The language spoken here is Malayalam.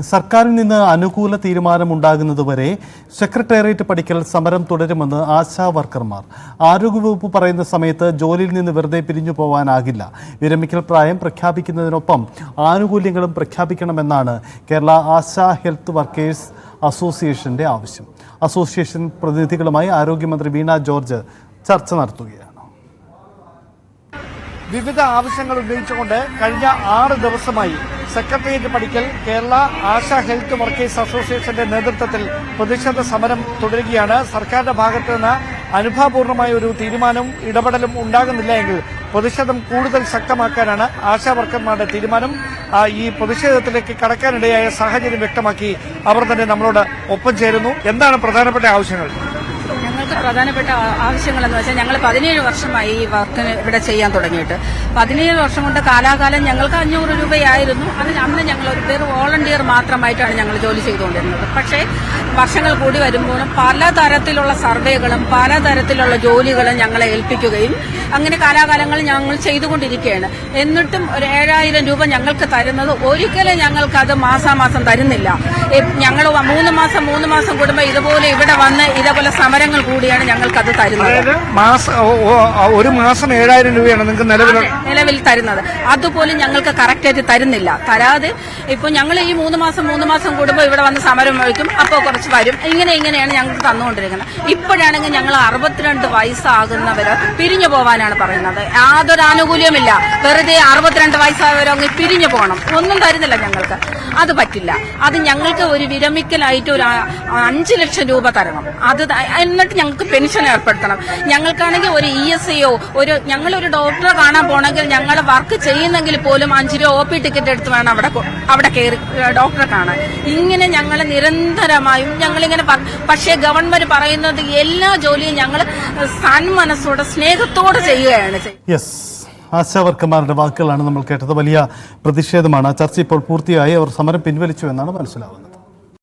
സർക്കാരിൽ നിന്ന് അനുകൂല തീരുമാനമുണ്ടാകുന്നതുവരെ സെക്രട്ടേറിയറ്റ് പഠിക്കൽ സമരം തുടരുമെന്ന് ആശാ വർക്കർമാർ. ആരോഗ്യവകുപ്പ് പറയുന്ന സമയത്ത് ജോലിയിൽ നിന്ന് വെറുതെ പിരിഞ്ഞു പോകാനാകില്ല വിരമിക്കൽ പ്രായം പ്രഖ്യാപിക്കുന്നതിനൊപ്പം ആനുകൂല്യങ്ങളും പ്രഖ്യാപിക്കണമെന്നാണ് കേരള ആശാ ഹെൽത്ത് വർക്കേഴ്സ് അസോസിയേഷന്റെ ആവശ്യം. അസോസിയേഷൻ പ്രതിനിധികളുമായി ആരോഗ്യമന്ത്രി വീണ ജോർജ് ചർച്ച നടത്തുകയാണ്. വിവിധ ആവശ്യങ്ങൾ ഉന്നയിച്ചുകൊണ്ട് കഴിഞ്ഞ ആറ് ദിവസമായി സെക്രട്ടേറിയറ്റ് പഠിക്കൽ കേരള ആശ ഹെൽത്ത് വർക്കേഴ്സ് അസോസിയേഷന്റെ നേതൃത്വത്തിൽ പ്രതിഷേധ സമരം തുടരുകയാണ്. സർക്കാരിന്റെ ഭാഗത്ത് നിന്ന് അനുഭാവപൂർണമായ ഒരു തീരുമാനവും ഇടപെടലും ഉണ്ടാകുന്നില്ല എങ്കിൽ പ്രതിഷേധം കൂടുതൽ ശക്തമാക്കാനാണ് ആശാ വർക്കർമാരുടെ തീരുമാനം. ഈ പ്രതിഷേധത്തിലേക്ക് കടക്കാനിടയായ സാഹചര്യം വ്യക്തമാക്കി അവർ തന്നെ നമ്മളോട് ഒപ്പം ചേരുന്നു. എന്താണ് പ്രധാനപ്പെട്ട ആവശ്യങ്ങൾ? ഞങ്ങൾക്ക് പ്രധാനപ്പെട്ട ആവശ്യങ്ങളെന്ന് വെച്ചാൽ ഞങ്ങൾ പതിനേഴ് വർഷമായി ഈ വർക്കിന് ഇവിടെ ചെയ്യാൻ തുടങ്ങിയിട്ട്. പതിനേഴ് വർഷം കൊണ്ട് കാലാകാലം ഞങ്ങൾക്ക് അഞ്ഞൂറ് രൂപയായിരുന്നു. അതിന് അന്ന് ഞങ്ങൾ ഒരു പേർ വോളണ്ടിയർ മാത്രമായിട്ടാണ് ഞങ്ങൾ ജോലി ചെയ്തുകൊണ്ടിരുന്നത്. പക്ഷേ വർഷങ്ങൾ കൂടി വരുമ്പോൾ പലതരത്തിലുള്ള സർവേകളും പലതരത്തിലുള്ള ജോലികളും ഞങ്ങളെ ഏൽപ്പിക്കുകയും അങ്ങനെ കാലാകാലങ്ങൾ ഞങ്ങൾ ചെയ്തുകൊണ്ടിരിക്കുകയാണ്. എന്നിട്ടും ഒരു ഏഴായിരം രൂപ ഞങ്ങൾക്ക് തരുന്നത് ഒരിക്കലും ഞങ്ങൾക്കത് മാസാമാസം തരുന്നില്ല. ഞങ്ങൾ മൂന്ന് മാസം മൂന്ന് മാസം കൂടുമ്പോൾ ഇതുപോലെ ഇവിടെ വന്ന് ഇതേപോലെ സമരങ്ങൾ കൂടിയാണ് അത് തരുന്നത്. മാസം ഒരു മാസം ഏഴായിരം രൂപയാണ് നിങ്ങൾക്ക് നിലവിൽ നിലവിൽ തരുന്നത്. അതുപോലും ഞങ്ങൾക്ക് കറക്റ്റായിട്ട് തരുന്നില്ല. തരാതെ ഇപ്പൊ ഞങ്ങൾ ഈ മൂന്ന് മാസം മൂന്ന് മാസം കൂടുമ്പോൾ ഇവിടെ വന്ന് സമരം വയ്ക്കും അപ്പോൾ കുറച്ച് വരും. ഇങ്ങനെ ഇങ്ങനെയാണ് ഞങ്ങൾക്ക് തന്നുകൊണ്ടിരിക്കുന്നത്. ഇപ്പോഴാണെങ്കിൽ ഞങ്ങൾ അറുപത്തിരണ്ട് വയസ്സാകുന്നവര് പിരിഞ്ഞു പോവാനാണ് പറയുന്നത്. യാതൊരു ആനുകൂല്യമില്ല വെറുതെ അറുപത്തിരണ്ട് വയസ്സായവരോ അങ്ങ് പിരിഞ്ഞു പോകണം. ഒന്നും തരുന്നില്ല ഞങ്ങൾക്ക്. അത് പറ്റില്ല. അത് ഞങ്ങൾക്ക് ഒരു വിരമിക്കലായിട്ട് ഒരു അഞ്ച് ലക്ഷം രൂപ തരണം. അത് എന്നിട്ട് ഞങ്ങൾക്ക് പെൻഷൻ ഏർപ്പെടുത്തണം. ഞങ്ങൾക്കാണെങ്കിൽ ഒരു ഇ എസ് ഐയോ ഒരു ഞങ്ങളൊരു ഡോക്ടറെ കാണാൻ പോണെങ്കിൽ ഞങ്ങൾ വർക്ക് ചെയ്യുന്നെങ്കിൽ പോലും അഞ്ച് രൂപ ഒ പി ടിക്കറ്റ് എടുത്ത് വേണം അവിടെ അവിടെ കയറി ഡോക്ടറെ കാണാൻ. ഇങ്ങനെ ഞങ്ങൾ നിരന്തരമായും ഞങ്ങളിങ്ങനെ പക്ഷേ ഗവൺമെന്റ് പറയുന്നത് എല്ലാ ജോലിയും ഞങ്ങൾ സന്മനസ്സോടെ സ്നേഹത്തോടെ ചെയ്യുകയാണ് യെസ് ആശാവർക്കന്മാരുടെ വാക്കുകളാണ് നമ്മൾ കേട്ടത്. വലിയ പ്രതിഷേധമാണ്. ചർച്ച ഇപ്പോൾ പൂർത്തിയായി. അവർ സമരം പിൻവലിച്ചു എന്നാണ് മനസ്സിലാവുന്നത്.